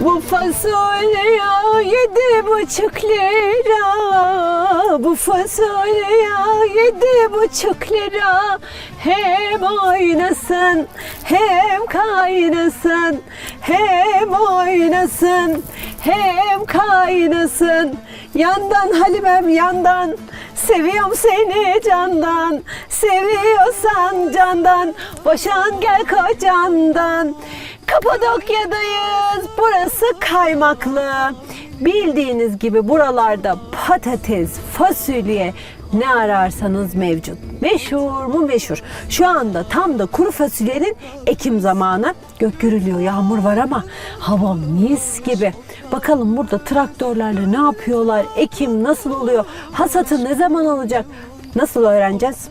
Bu fasulye yedi buçuk lira Bu fasulye yedi buçuk lira Hem oynasın hem kaynasın Hem oynasın hem kaynasın. Yandan Halimem yandan. Seviyorum seni candan Seviyorsan candan. Boşan gel kocandan Kapadokya'dayız. Burası kaymaklı. Bildiğiniz gibi buralarda patates, fasulye ne ararsanız mevcut. Meşhur mu meşhur. Şu anda tam da kuru fasulyenin ekim zamanı. Gök gürülüyor, yağmur var ama hava mis gibi. Bakalım burada traktörlerle ne yapıyorlar? Ekim nasıl oluyor? Hasatı ne zaman olacak? Nasıl öğreneceğiz?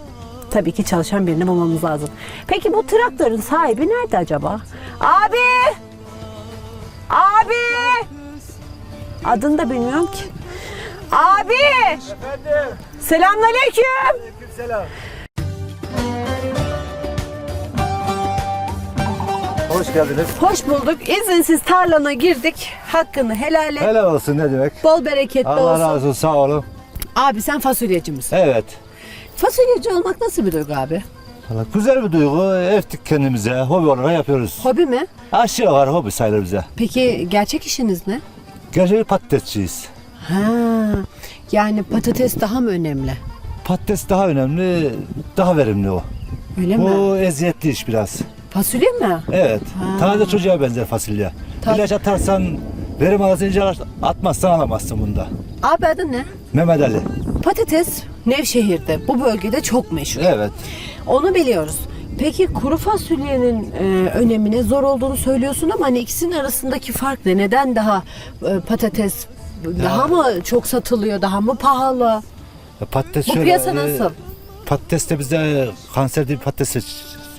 Tabii ki çalışan birini bulmamız lazım. Peki bu traktörün sahibi nerede acaba? Abi! Abi! Adını da bilmiyorum ki. Abi! Efendim. Selamünaleyküm. Selam. Hoş geldiniz. Hoş bulduk. İzinsiz tarlana girdik. Hakkını helal et. Helal olsun ne demek. Bol bereketli Allah olsun. razı olsun sağ olun. Abi sen fasulyeci misin? Evet. Fasulyeci olmak nasıl bir duygu abi? Valla Güzel bir duygu. Eftik kendimize. Hobi olarak yapıyoruz. Hobi mi? Aşağı var hobi sayılır bize. Peki gerçek işiniz ne? Gerçek patatesçiyiz. Ha, yani patates daha mı önemli? Patates daha önemli, daha verimli o. Öyle mi? Bu eziyetli iş biraz. Fasulye mi? Evet. Ha. Taze çocuğa benzer fasulye. Ta- İlaç atarsan verim alırsın, ilaç atmazsan alamazsın bunda. Abi adın ne? Mehmet Ali. Patates Nevşehir'de bu bölgede çok meşhur. Evet. Onu biliyoruz. Peki kuru fasulyenin e, önemine zor olduğunu söylüyorsun ama hani ikisinin arasındaki fark ne? Neden daha e, patates daha mı çok satılıyor, daha mı pahalı? Ya Patates Bu şöyle, piyasa e, nasıl? Patateste bize kanser değil patates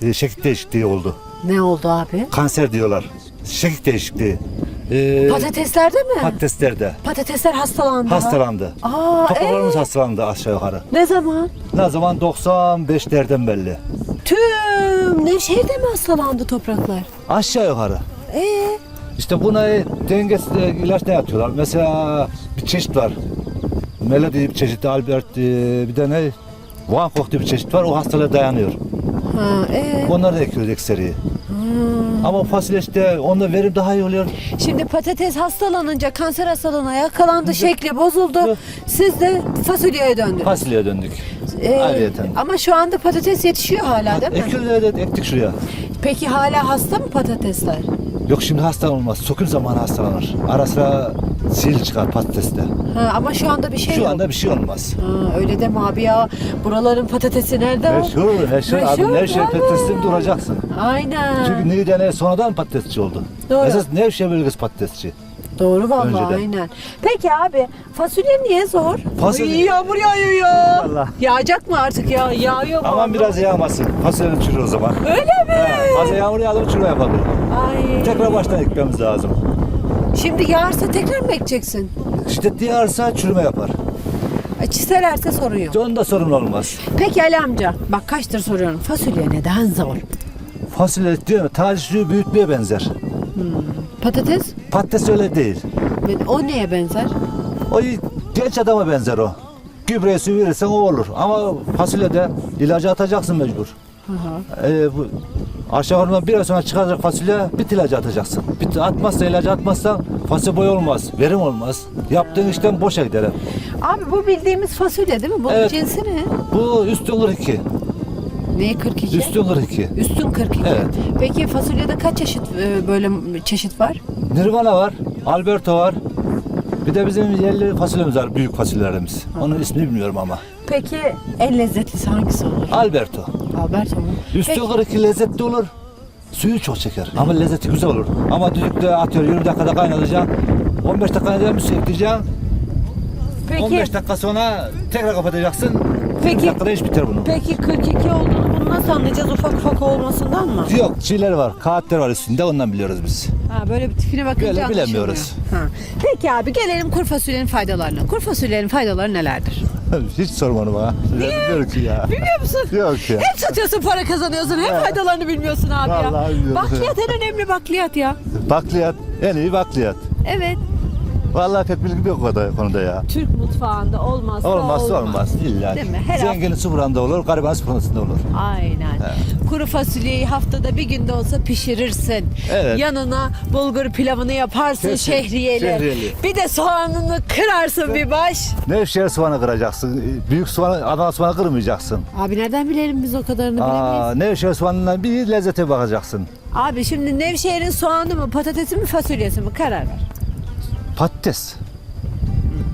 e, şekil değişikliği oldu. Ne oldu abi? Kanser diyorlar. Şekil değişikliği. Ee, Patateslerde mi? patateslerde Patatesler hastalandı. hastalandı. Aa, Topraklarımız ee? hastalandı aşağı yukarı. Ne zaman? Ne zaman 95'lerden belli. Tüm Nevşehir'de mi hastalandı topraklar? Aşağı yukarı. Ee, İşte buna dengesiz e, ilaç ne yapıyorlar? Mesela bir çeşit var. Melody bir çeşit, Albert e, bir de ne? Van Gogh diye bir çeşit var. O hastalığa dayanıyor. ha, ee. Onları da ekiyoruz ekseriyi. Ama fasulye işte onda verim daha iyi oluyor. Şimdi patates hastalanınca kanser hastalığına yakalandı, şekli bozuldu. Hı. Siz de fasulyeye döndünüz. Fasulyeye döndük. Ee, Ayrıyeten. ama şu anda patates yetişiyor hala değil mi? Ekiyoruz evet ektik şuraya. Peki hala hasta mı patatesler? Yok şimdi hasta olmaz. Söküm zamanı hastalanır. Ara sıra sil çıkar patateste. Ha, ama şu anda bir şey Şu yok. anda bir şey olmaz. Ha, öyle deme abi ya. Buraların patatesi nerede? Meşhur, meşhur. Abi Nevşehir tabii. patatesinde duracaksın. Aynen. Çünkü Niğde'ne sonradan patatesçi oldu. Doğru. Esas Nevşehir bölgesi patatesçi. Doğru vallahi Önceden. aynen. Peki abi fasulye niye zor? Fasulye- Ay, yağmur yağıyor ya. Vallahi. Yağacak mı artık ya? Yağıyor mu? Aman biraz yağmasın. Fasulyenin çürür o zaman. Öyle mi? He, Fazla yağmur yağdı mı çürüme yapabilir. Ay. Tekrar baştan ekmemiz lazım. Şimdi yağarsa tekrar mı ekeceksin? Şiddetli yağarsa çürüme yapar. E, Çiselerse sorun yok. Onda sorun olmaz. Peki Ali amca bak kaçtır soruyorum. Fasulye neden zor? Fasulye diyor? Taze suyu büyütmeye benzer. Patates Patates öyle değil. o neye benzer? O genç adama benzer o. Gübre suyu verirsen o olur. Ama fasulyede ilacı atacaksın mecbur. Ee, bu aşağı yukarı bir ay sonra çıkacak fasulye bit ilacı atacaksın. Bit atmazsa ilacı atmazsan fasulye boy olmaz, verim olmaz. Yaptığın işten boşa gider. hep. Abi bu bildiğimiz fasulye değil mi? Bunun Evet. cinsi ne? Bu üstün 42. Neyi 42? Üstün 42. Üstün 42. Evet. Peki fasulyede kaç çeşit e, böyle çeşit var? Nirvana var, Alberto var. Bir de bizim yerli fasulyemiz var, büyük fasulyelerimiz. Onun ismini bilmiyorum ama. Peki en lezzetlisi hangisi olur? Alberto. Alberto mu? Üstü 42 lezzetli olur. Suyu çok çeker ama lezzeti güzel olur. Ama düdükte atıyor 20 dakikada kaynatacaksın. 15 dakika kaynatacaksın, ekleyeceksin. peki, 15 dakika sonra tekrar kapatacaksın. Peki. 20 dakikada iş biter bunun. peki 42 olduğunu bunu nasıl anlayacağız ufak ufak olmasından mı? Yok çiğler var, kağıtlar var üstünde ondan biliyoruz biz. Ha, böyle bir tipine bakınca Böyle anlaşılmıyor. bilemiyoruz. Ha. Peki abi gelelim kuru fasulyenin faydalarına. Kuru fasulyenin faydaları nelerdir? Hiç sorma onu bana. Bilmiyorum ki ya. Bilmiyor musun? Yok ya. Hem satıyorsun para kazanıyorsun hem faydalarını bilmiyorsun abi ya. Vallahi bilmiyorum. Bakliyat en önemli bakliyat ya. Bakliyat, en iyi bakliyat. Evet. Vallahi bilgim yok o kadar konuda ya. Türk mutfağında olmazsa Olmazsa olmaz. olmaz illa. Değil mi? Her Zenginin sıfırında olur, garibanın sıfırında olur. Aynen. Kuru fasulyeyi haftada bir günde olsa pişirirsin. Evet. Yanına bulgur pilavını yaparsın Kesin. şehriyeli. Şehriyeli. Bir de soğanını kırarsın bir baş. Nevşehir soğanı kıracaksın. Büyük soğanı, Adana soğanı kırmayacaksın. Abi nereden bilelim biz o kadarını Aa, bilemeyiz. Nevşehir soğanından bir lezzete bakacaksın. Abi şimdi Nevşehir'in soğanı mı patatesi mi fasulyesi mi karar ver. Patates.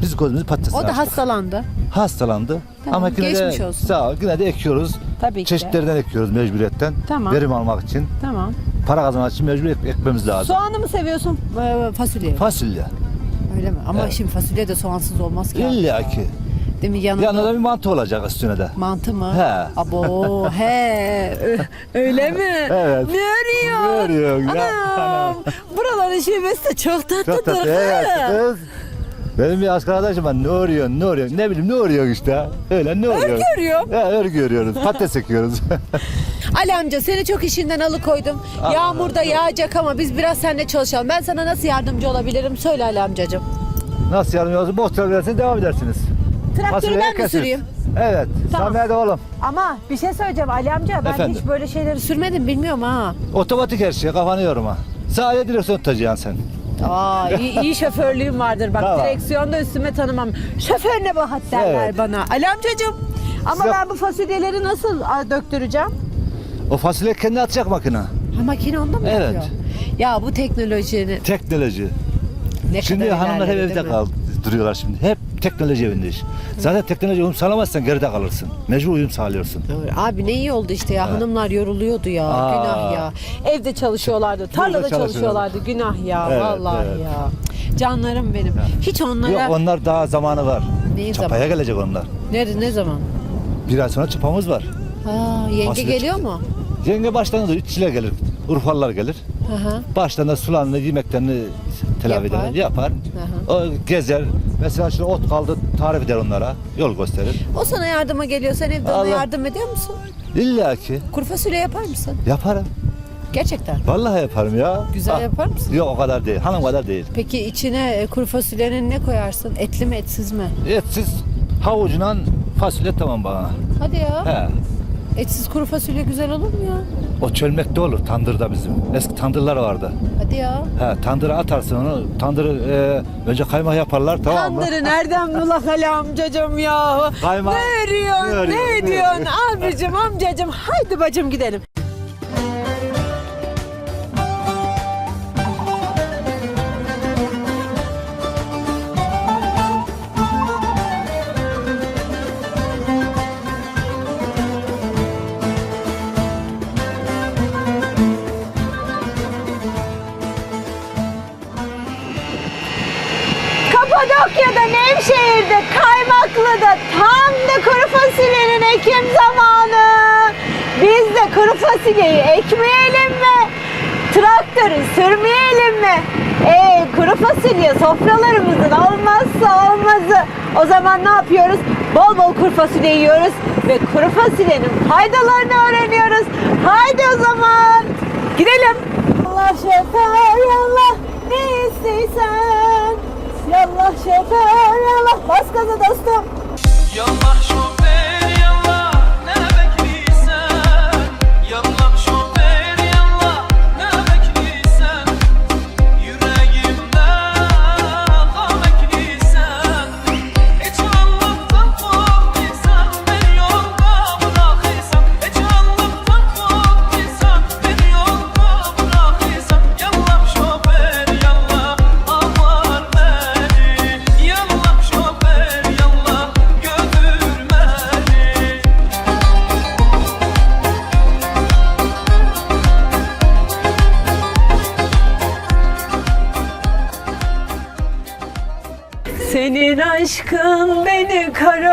Biz gözümüzü patates O da açtık. hastalandı. Hastalandı. Tamam, Ama yine geçmiş de olsun. sağ ol. Yine de ekiyoruz. Tabii ki de. Çeşitlerden ekiyoruz mecburiyetten. Tamam. Verim almak için. Tamam. Para kazanmak için mecbur ek- ekmemiz lazım. Soğanı mı seviyorsun e, fasulyeyi? Fasulye. Öyle mi? Ama Evet. şimdi fasulye de soğansız olmaz ki. İlla ki. Değil mi? Yanında, Yanında da bir mantı olacak üstüne de. mantı mı? He. Abo he. Ö- Öyle mi? Evet. Ne? Ne örüyorsun ya? Anam. Buraların şivesi de çok tatlıdır. Çok tatlı. Evet kız. Benim bir asker arkadaşım var. Ne örüyorsun, ne örüyorsun? Ne bileyim ne örüyorsun işte. Öyle ne örüyorsun? örüyorum. He, örgü örüyoruz. Patates ekiyoruz. Ali amca seni çok işinden alıkoydum. Yağmur da yağacak ama biz biraz seninle çalışalım. Ben sana nasıl yardımcı olabilirim? Söyle Ali amcacığım. Nasıl yardımcı olsun? Boş ederseniz devam edersiniz. Traktörü Fasulyeyi ben mi süreyim? Evet. Tamam. De oğlum. Ama bir şey söyleyeceğim Ali amca. Ben Efendim? hiç böyle şeyleri sürmedim bilmiyorum ha. Otomatik her şey kafanı yorma. Sadece direksiyon tutacaksın sen. Aa iyi, iyi şoförlüğüm vardır bak. Tamam. Direksiyonda üstüme tanımam. Şoför ne bahat derler Evet. bana. Ali amcacığım. Ama Size- ben bu fasulyeleri nasıl a, döktüreceğim? O fasulye kendi atacak makine. Ha makine onda mı Evet. yapıyor? Ya bu teknolojinin Teknoloji. ne Şimdi kadar hanımlar hep ilerledi, evde değil mi? kaldı, duruyorlar şimdi. Hep teknoloji evinde iş. Zaten teknoloji uyum sağlamazsan geride kalırsın. Mecbur uyum sağlıyorsun. Doğru. Abi ne iyi oldu işte ya. Hanımlar yoruluyordu ya. Aa. Günah ya. Evde çalışıyorlardı. Tarlada çalışıyorlar. çalışıyorlardı. Günah ya. Evet, Vallahi evet. ya. Canlarım benim. Hiç onlara Yok onlar daha zamanı var. Neyin Çapaya gelecek onlar. ne, ne zaman? Bir ay sonra çıpamız var. Ha, yenge Fasulye geliyor mu? Yenge baştan da üççiler gelir. Urfalılar gelir. Hı hı. Baştan da sularını, yemeklerini telafi Yapar. eder, yapar. O gezer. Mesela şimdi ot kaldı tarif eder onlara. Yol gösterir. O sana yardıma geliyor. Sen evde ona Allah. yardım ediyor musun? İlla ki Kuru fasulye yapar mısın? yaparım. Gerçekten. Vallahi yaparım ya. Güzel Ah, yapar mısın? Yok o kadar değil. Hanım kadar değil. Peki içine e, kuru fasulyenin ne koyarsın? Etli mi etsiz mi? Etsiz havucundan fasulye tamam bana. Hadi ya. He. Etsiz kuru fasulye güzel olur mu ya? O çölmekte olur tandırda bizim. Eski tandırlar vardı. Hadi ya. He, tandıra atarsın onu. Tandırı e, önce kaymak yaparlar tamam mı? Tandırı nereden bulak Ali amcacım ya? Kaymak. Ne örüyorsun? Ne örüyorsun? Ne ediyorsun? Abicim amcacım haydi bacım gidelim. Kapadokya'da, Nevşehir'de, Kaymaklı'da tam da kuru fasulyenin ekim zamanı. Biz de kuru fasulyeyi ekmeyelim mi? Traktörü sürmeyelim mi? Ee, kuru fasulye sofralarımızın olmazsa olmazı. O zaman ne yapıyoruz? Bol bol kuru fasulye yiyoruz ve kuru fasulyenin faydalarını öğreniyoruz. Haydi o zaman gidelim. Allah şoför Allah ne isteysen Yallah şoför yallah bas gaza dostum. Yallah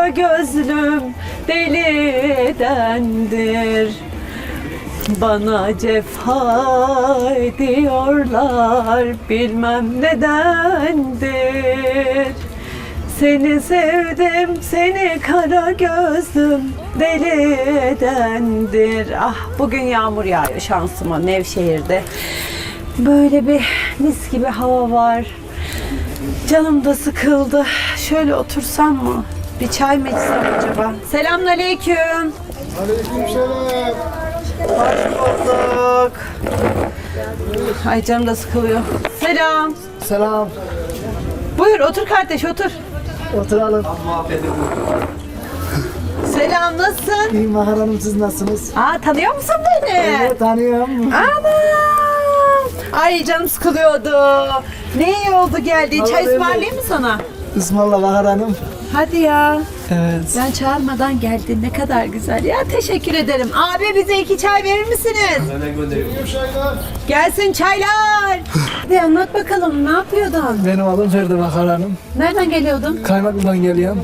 kara gözlüm deli edendir. Bana cefa ediyorlar bilmem nedendir. Seni sevdim seni kara gözlüm deli edendir. Ah bugün yağmur yağıyor şansıma Nevşehir'de. Böyle bir mis gibi hava var. Canım da sıkıldı. Şöyle otursam mı? Bir çay mı içsem acaba? Selamünaleyküm. bulduk. Ay canım da sıkılıyor. Selam. Selam. Buyur otur kardeş otur. Oturalım. Selam nasılsın? İyiyim Bahar Hanım siz nasılsınız? Aa tanıyor musun beni? Evet tanıyorum. Anam. Ay canım sıkılıyordu. Ne iyi oldu geldiğin. Çay ısmarlayayım mı sana? İsmail'la Bahar Hanım. Hadi ya. Evet. Ben çağırmadan geldin ne kadar güzel ya teşekkür ederim. Abi bize iki çay verir misiniz? Gelsin çaylar. Hadi anlat bakalım ne yapıyordun? Benim adım Ferdi Bahar Hanım. Nereden geliyordun? Kaymaklı'dan geliyorum.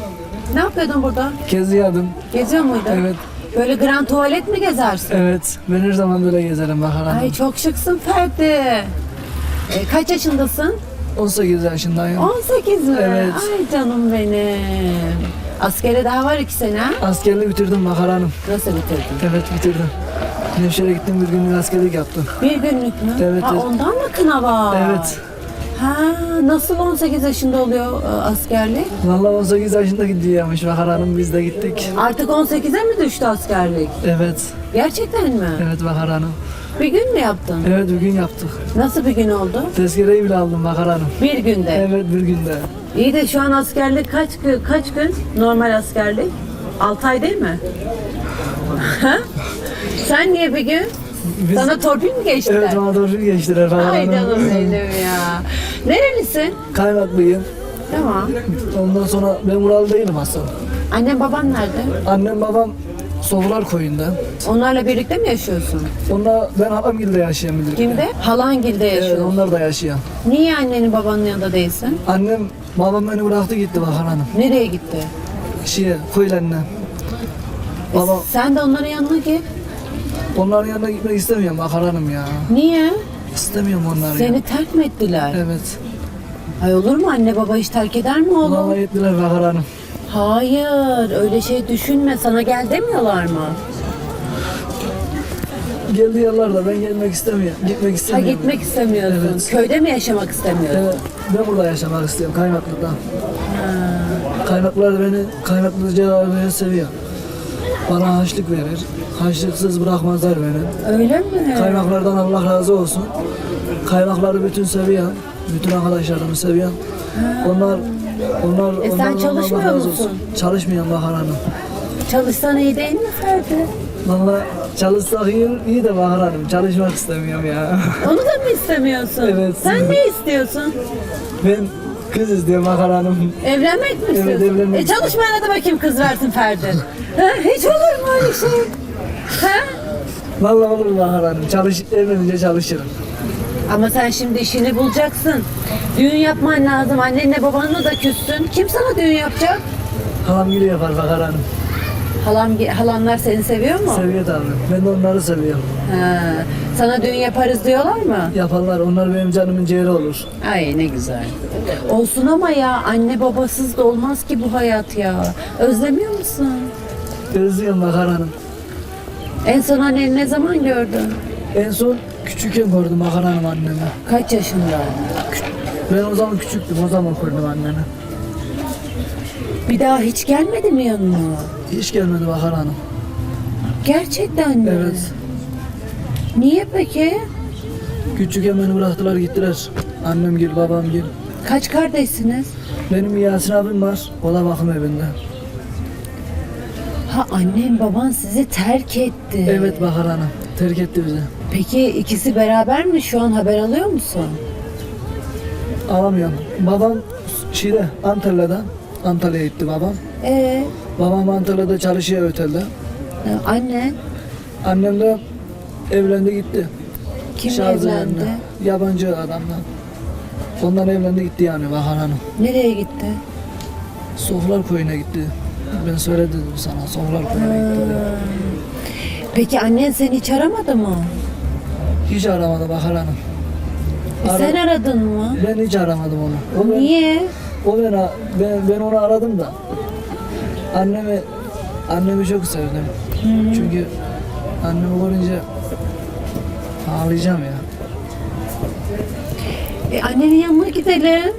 Ne yapıyordun burada? Geziyordum. Geziyor muydun? Evet. Böyle grand tuvalet mi gezersin? Evet. Ben her zaman böyle gezerim Bahar Hanım. Ay çok şıksın Ferdi. E, kaç yaşındasın? 18 yaşındayım. 18 mi? Evet. Ay canım benim. Askere daha var iki sene ha? Askerliği bitirdim Bahar Hanım. Nasıl bitirdin? Evet bitirdim. Nevşehir'e gittim bir günlük askerlik yaptım. Bir günlük mü? Evet, Ha, evet. ondan mı kına var? Evet. Ha, nasıl 18 yaşında oluyor e, askerlik? Vallahi 18 yaşında gidiyormuş Bahar Hanım biz de gittik. Artık 18'e mi düştü askerlik? Evet. Gerçekten mi? Evet Bahar Hanım. Bir gün mü yaptın? Evet bir gün yaptık. Nasıl bir gün oldu? Tezkereyi bile aldım Bahar Hanım. Bir günde. Evet bir günde. İyi de şu an askerlik kaç gün? Kaç gün? Normal askerlik? 6 ay değil mi? Ha? Sen niye bir gün? Biz- Sana torpil mi geçtiler? Evet bana doğru geçtiler Bahar Ay canım benim ya. Nerelisin? Kaymaklıyım. Tamam. Ondan sonra ben buralı değilim aslında. Annen baban nerede? Annem babam Soğular koyunda. Onlarla birlikte mi yaşıyorsun? Onda ben Halamgil'de yaşayabilirim. Kimde? Halangil'de Evet, yaşıyorsun. onlar da yaşayan. Niye annenin babanın yanında değilsin? Annem babam beni bıraktı gitti Bahar Hanım. Nereye gitti? Şeye, Kuyulen'e. E, Babam sen de onların yanına git. onların yanına gitmek istemiyorum Bahar Hanım ya. Niye? İstemiyorum onları. Seni ya. terk mi ettiler? Evet. Ay olur mu anne baba hiç terk eder mi oğlum? Vallahi ettiler Bahar Hanım. Hayır öyle şey düşünme sana gel demiyorlar mı? Geldi yıllarda ben gelmek istemiyorum. Gitmek Ha istemiyorum. gitmek istemiyorsun. Evet. Köyde mi yaşamak istemiyorsun? Evet, ben burada yaşamak istiyorum Kaymaklı'da. Kaymaklar beni, Kaymaklı beni seviyor. Bana haçlık verir. Haçlıksız bırakmazlar beni. Öyle mi? Kaymaklardan Allah razı olsun. Kaymakları bütün seviyorum. Bütün arkadaşlarımı seviyorum. Onlar onlar E sen çalışmıyor musun? Çalışmıyorum Bahar Hanım. Çalışsan iyi değil mi Ferdi? Valla çalışsak iyi, iyi de Bahar Hanım. Çalışmak istemiyorum ya. Onu da mı istemiyorsun? Evet. Sen ne istiyorsun? Ben kız istiyorum Bahar Hanım. Evlenmek mi istiyorsun? evlenmek E çalışmayana da bakayım kız versin Ferdi. ha, hiç olur mu öyle şey? Ha? Vallahi olur Bahar Hanım. Çalış, evlenince çalışırım. Ama sen şimdi işini bulacaksın. Düğün yapman lazım. Annenle babanla da küssün. Kim sana düğün yapacak? Halam gibi yapar Bahar Hanım. Halam, halanlar seni seviyor mu? Seviyor tabii. Ben de onları seviyorum. Ha, sana düğün yaparız diyorlar mı? Yaparlar. Onlar benim canımın ciğeri olur. Ay ne güzel. Olsun ama ya anne babasız da olmaz ki bu hayat ya. Özlemiyor musun? Özlüyorum Bahar Hanım. En son anneni ne zaman gördün? En son küçükken gördüm Bahar Hanım annemi. Kaç yaşında? Ben o zaman küçüktüm. O zaman gördüm annemi. Bir daha hiç gelmedi mi yanına? Hiç gelmedi Bahar Hanım. Gerçekten mi? Evet. Niye peki? Küçükken beni bıraktılar gittiler. Annem gel, babam gel. Kaç kardeşsiniz? Benim Yasin abim var. O da bakım evinde. Ha annem baban sizi terk etti. Evet Bahar Hanım. Terk etti bizi. Peki ikisi beraber mi? Şu an haber alıyor musun? Alamıyorum. Babam şeyde Antalya'da. Antalya'ya gitti babam. Ee, Babam Antalya'da çalışıyor otelde. annen Annem de evlendi gitti. kimle Şarjı evlendi? Yabancı adamla. Ondan evlendi gitti yani Bahar Hanım. Nereye gitti? Soflar koyuna gitti. Ben söyledim sana Soflar koyuna gitti. diye. Peki annen seni hiç aramadı mı? Hiç aramadı Bahar Hanım. E Ara- sen aradın mı? Ben hiç aramadım onu. O ben, Niye? O ben, ben, ben onu aradım da. Annemi, annemi çok sevdim. Çünkü annemi görünce ağlayacağım ya. E annenin yanına gidelim.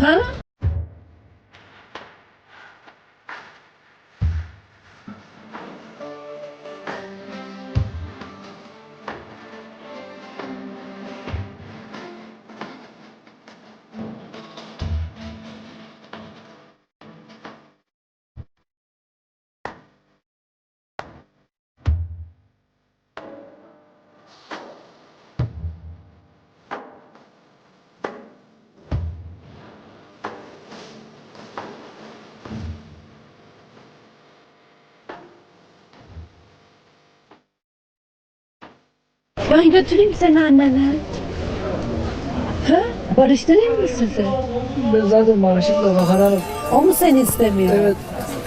Ha? Ben götüreyim seni annene. Ha? Barıştırayım mı sizi? Ben zaten barışıkla Bahar Hanım. O mu seni istemiyor? Evet,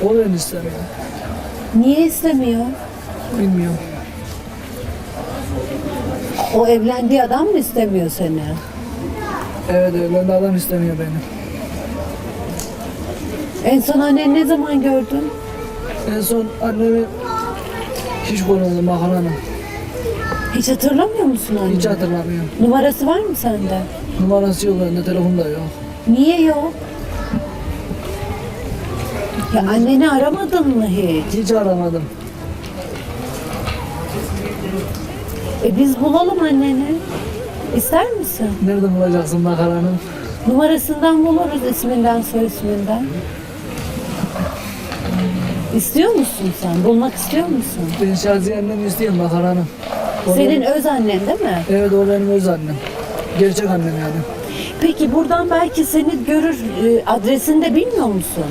o beni istemiyor. Niye istemiyor? Bilmiyorum. O evlendiği adam mı istemiyor seni? Evet, evlendi adam istemiyor beni. En son anneni ne zaman gördün? En son annemi hiç konuşmadım Bahar Hanım. Hiç hatırlamıyor musun anneni? Hiç hatırlamıyorum. Numarası var mı sende? Numarası yok bende, telefon da yok. Niye yok? Ya anneni aramadın mı hiç? Hiç aramadım. E biz bulalım anneni. İster misin? Nereden bulacaksın Bahar Hanım? Numarasından buluruz isminden soy isminden. İstiyor musun sen? Bulmak istiyor musun? Ben annemi istiyorum. O Senin öz annen değil mi? Evet o benim öz annem. Gerçek annem yani. Peki buradan belki seni görür. e, Adresini de bilmiyor musun?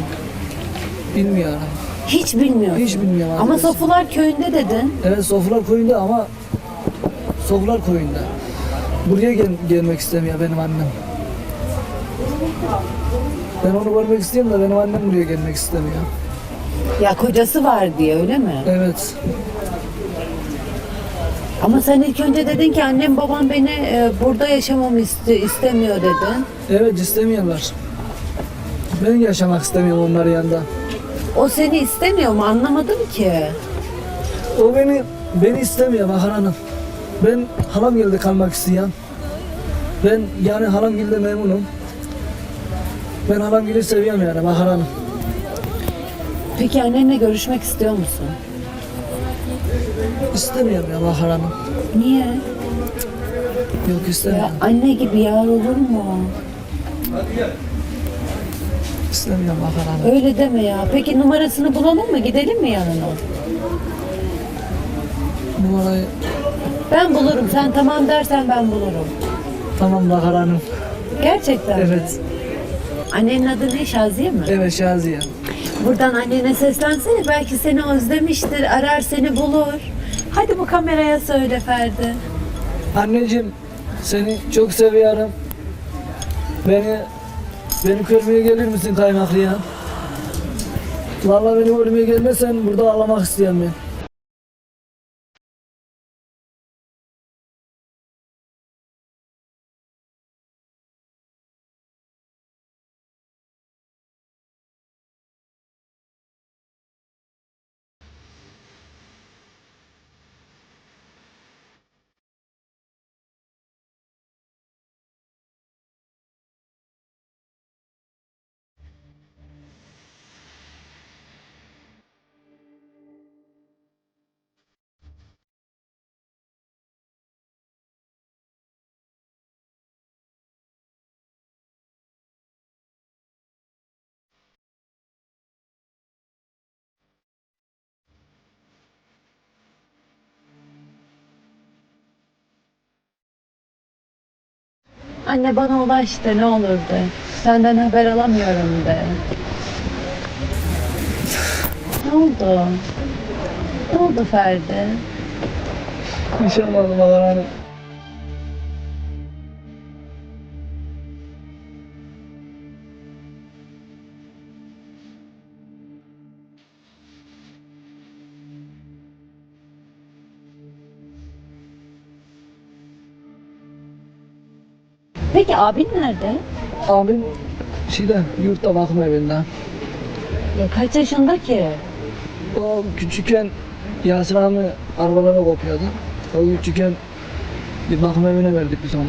Bilmiyorum. Hiç bilmiyorsun. Hiç bilmiyorum Ama. Sofular köyünde dedin. Evet Soflar koyunda ama Soflar koyunda. Buraya gel- gelmek istemiyor benim annem. Ben onu görmek istiyorum da benim annem buraya gelmek istemiyor. Ya kocası var diye öyle mi? Evet. Ama sen ilk önce dedin ki annem babam beni e, burada yaşamamı iste- istemiyor dedin. Evet istemiyorlar. Ben yaşamak istemiyorum onların yanında. O seni istemiyor mu? Anlamadım ki. O beni beni istemiyor Bahar Hanım. Ben halam geldi kalmak isteyen. Ben yani halam geldi memnunum. Ben halam seviyorum yani Bahar Hanım. Peki annenle görüşmek istiyor musun? İstemiyorum ya Bahar Hanım. Niye? Yok Ya istemiyorum. anne gibi yar olur mu? İstemiyorum Bahar Hanım. Öyle deme ya. Peki numarasını bulalım mı? Gidelim mi yanına? Numarayı Ben bulurum. Sen tamam dersen ben bulurum. tamam Bahar Hanım. Gerçekten mi? Evet. Annenin adı ne? Şaziye mi? Evet Şaziye. Buradan annene seslensene. Belki seni özlemiştir. Arar seni bulur. Hadi bu kameraya söyle Ferdi. Anneciğim seni çok seviyorum. Beni beni görmeye gelir misin kaymaklıya? Vallahi beni görmeye gelmezsen burada ağlamak isteyen ben. Anne bana ulaş de ne olur de. Senden haber alamıyorum de. Ne oldu? Ne oldu Ferdi? İnşallah Bahar Hanım. Peki abin nerede? Abim şeyde yurtta bakım evinde. Ya kaç yaşında ki? O küçükken Yasir abi arabalara kopuyordu. O küçükken bir bakım evine verdik biz onu.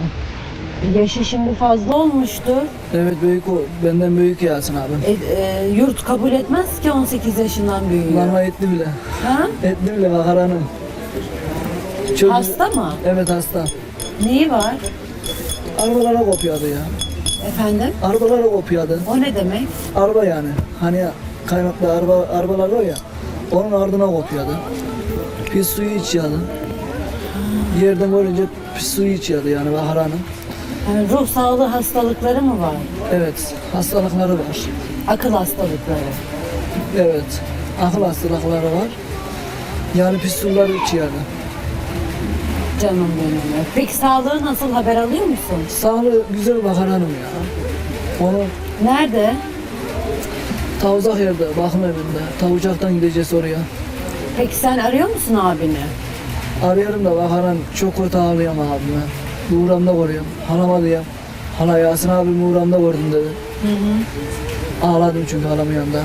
Yaşı şimdi fazla olmuştur. Evet büyük o. Benden büyük Yasin abi. E, e, yurt kabul etmez ki 18 yaşından büyüğü. Bana etli bile. Ha? Etli bile Bahar Hanım. Çocuk- Hasta mı? Evet hasta. Neyi var? Arabalara kopuyordu ya. Efendim? Arabalara kopuyordu. O ne demek? Araba yani. Hani kaymaklı araba, arabalar var ya. Onun ardına kopuyordu. Pis suyu içiyordu. Yerden görünce pis suyu içiyordu yani Bahar Hanım. Yani ruh sağlığı hastalıkları mı var? Evet, hastalıkları var. Akıl hastalıkları. Evet, akıl hastalıkları var. Yani pis suları içiyordu. Canım benim. Peki sağlığı nasıl haber alıyor musun? Sağlığı güzel Bahar Hanım ya. Onu Nerede? tavuzak yerde, bakım evinde. Tavucaktan gideceğiz oraya. Peki sen arıyor musun abini? Arıyorum da Bahar Hanım çok kötü ağlıyorum abime. Uğramda koruyorum. Halama diyeyim. Hala Yasin abimi uğramda gördüm dedi. Ağladım çünkü halamın yanında.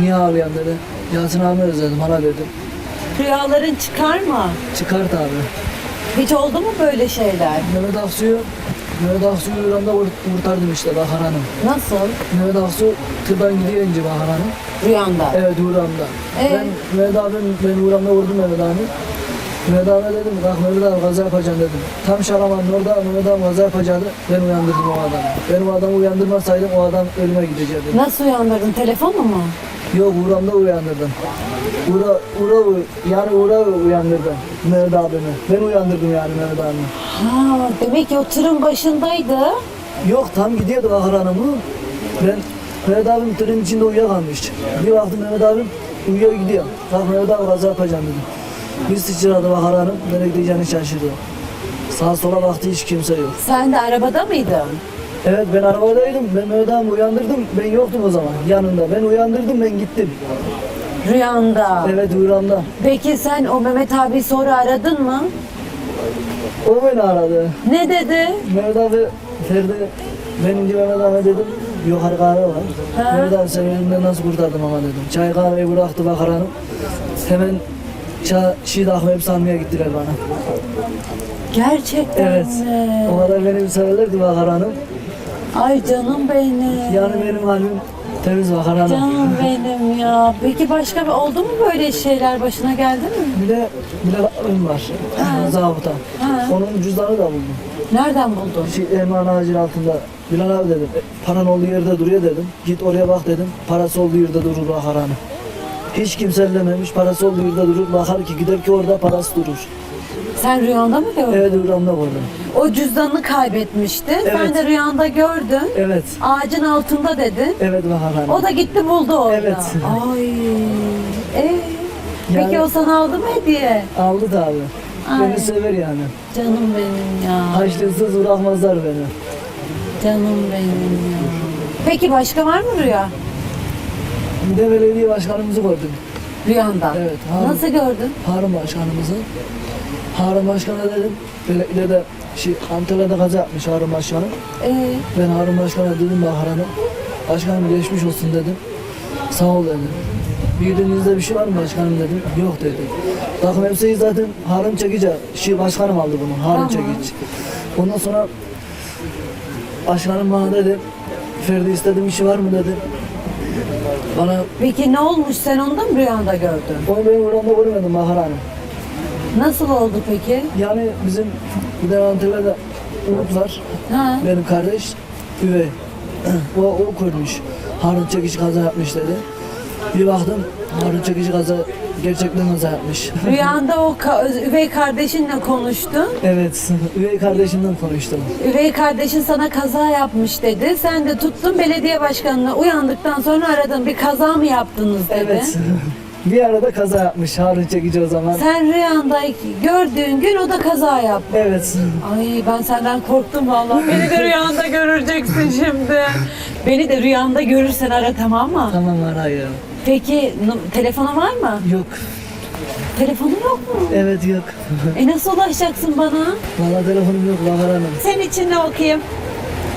Niye ağlayan dedi. Yasin abimi özledim hala dedim. Rüyaların çıkar mı? Çıkart abi. Hiç oldu mu böyle şeyler? Mehmet Aksu'yu Mehmet Aksu'yu uğramda kur- kurtardım işte Bahar Hanım. Nasıl? Mehmet Aksu tırdan gidiyor ince Bahar Hanım. Rüyanda. Evet uğramda. Ee? Ben Mehmet abim ben uğramda vurdum Mehmet abi. Abi dedim bak Mehmet abi kaza yapacaksın dedim. Tam Şaraman'ın orada Mehmet abi kaza yapacaktı. Ben uyandırdım o adamı. Ben o adamı uyandırmasaydım o adam ölüme gidecekti. Nasıl uyandırdın? Telefonla mı? Yok uğramda uyandırdım. Uğra, uğra, yani uğra uyandırdım Mehmet abimi. Ben uyandırdım yani Mehmet abimi. Ha, demek ki o tırın başındaydı. Yok tam gidiyordu Bahar Hanım'ı. Ben Mehmet abim tırın içinde uyuyakalmış. Bir baktım Mehmet abim uyuyor gidiyor. Bak Mehmet abi kaza yapacağım dedim. Bir sıçradı Bahar Hanım. Nereye gideceğini şaşırdı. Sağa sola baktı hiç kimse yok. Sen de arabada mıydın? Evet ben arabadaydım. Ben Mehmet uyandırdım. Ben yoktum o zaman yanında. Ben uyandırdım ben gittim. Rüyanda. Evet uyuramda. Peki sen o Mehmet abi sonra aradın mı? O beni aradı. Ne dedi? Mehmet abi Ferdi ben ince Mehmet abi dedim. Yukarı kahve var. Ha. Mehmet abi seni elimden nasıl kurtardım ama dedim. Çay kahveyi bıraktı Bahar Hanım. Hemen şiit hepsi almaya gittiler bana. Gerçekten Evet. mi? O kadar beni bir severlerdi Bahar Hanım. Ay canım benim. Yani benim halim temiz Bahar Hanım. Canım benim ya. Peki başka bir oldu mu böyle şeyler başına geldi mi? Bir de bir de ön var. Zabıta. Ha. Onun cüzdanı da buldum. Nereden buldun? Şey, Erman ağacının altında. Bilal abi dedim. "E, Paran olduğu yerde duruyor dedim. Git oraya bak dedim. Parası olduğu yerde durur Bahar Hanım. Hiç kimse ellememiş. Parası olduğu yerde durur. Bakar ki gider ki orada parası durur. Sen rüyanda mı gördün? Evet uğramda gördüm. O cüzdanını kaybetmişti. Sen Evet. de rüyanda gördün. Evet. Ağacın altında dedin. Evet Bahar Hanım. O da gitti buldu orada. Evet. Ay. Ee, Peki Yani- o sana aldı mı hediye? Aldı da abi. Ay. Beni sever yani. Canım benim ya. Haçlısız bırakmazlar beni. Canım benim ya. Peki başka var mı rüya? Bir de belediye başkanımızı gördüm. Rüyanda. Evet, Harun. Nasıl gördün? Harun başkanımızı. Harun başkana dedim. Belediyede şey, Antalya'da kaza yapmış Harun başkanım. Ee, Ben Harun Başkan'a dedim Bahar Hanım. Başkanım geçmiş olsun dedim. Sağ ol dedi. Büyüdüğünüzde bir şey var mı başkanım dedim. Yok dedi. Takım elbiseyi zaten Harun Çekici, şey başkanım aldı bunu. Harun Tamam. Çekici. Ondan sonra başkanım bana dedi. Ferdi istediğim işi var mı dedi. Bana peki ne olmuş sen onu da mı rüyanda gördün? onu ben buramda görmedim Bahar Hanım. Nasıl oldu peki? Yani bizim bir de Antalya'da Umut var. Ha? Benim kardeş üvey. o, o görmüş. Harun Çekici kaza yapmış dedi. Bir baktım Harun Çekici kaza gerçekten kaza yapmış. Rüyanda o ka- üvey kardeşinle konuştun. evet, üvey kardeşimden konuştum. Üvey kardeşin sana kaza yapmış dedi. Sen de tuttun belediye başkanına uyandıktan sonra aradın. Bir kaza mı yaptınız dedi. Evet. bir arada kaza yapmış Harun Çekici o zaman. Sen rüyanda gördüğün gün o da kaza yaptı. Evet. Ay ben senden korktum vallahi. Beni de rüyanda göreceksin şimdi. Beni de rüyanda görürsen ara tamam mı? Tamam var hayır. Peki nu- telefonu var mı? Yok. Telefonun yok mu? Evet yok. E nasıl ulaşacaksın bana? Valla telefonum yok Bahar Hanım. Sen için ne okuyayım?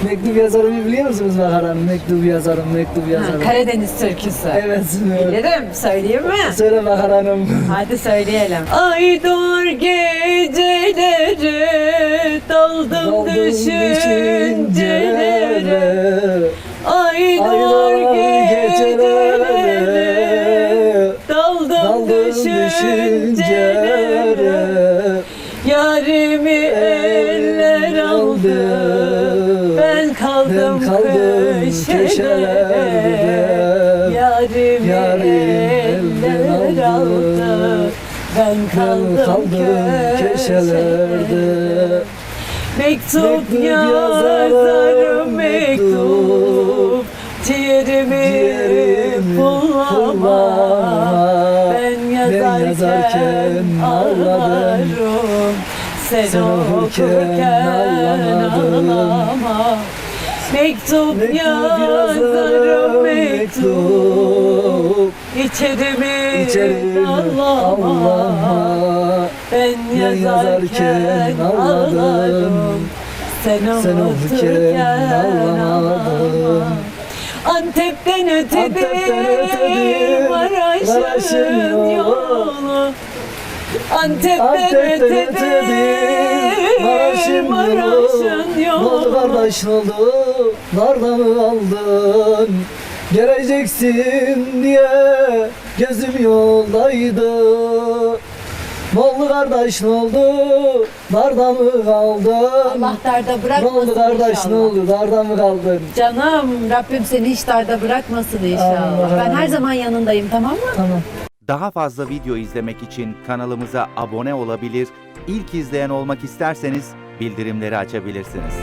Mektup yazarımı biliyor musunuz Bahar Hanım? Mektup yazarım, mektup yazarım. Karadeniz türküsü. Evet. Bilirim. Söyleyeyim mi? Söyle Bahar Hanım. Hadi söyleyelim. Ay dur gecelere daldım, Daldım düşüncelere. düşüncelere. Ay dur Aylar düşüncelere. Yarimi eller aldı. Ben kaldım, Ben kaldım köşelerde. köşelerde. Yarimi Yarim eller aldı. Ben kaldım, Ben kaldım köşelerde. köşelerde. Mektup, Mektup yazarım yazarken ağlarım. Sen, okurken okurken ağlama. Mektup, Mektup yazarım mektup. İçerimi İçerim ağlama. Ben yazarken ağlarım. Sen okurken okurken ağlama. Antep'ten ötede, Maraş'ın yolu. Antep'ten, ötede, Maraş'ın yolu. Kardeş oldu? Nerede mı aldın? Geleceksin diye Gözüm yoldaydı Ne oldu kardeş ne oldu Nerede mı kaldın Allah darda Ne bırakmasın oldu kardeş inşallah. ne oldu Nerede mı kaldın Canım Rabbim seni hiç darda bırakmasın inşallah. Allah. Ben her zaman yanındayım tamam mı? Tamam Daha fazla video izlemek için kanalımıza abone olabilir, ilk izleyen olmak isterseniz bildirimleri açabilirsiniz.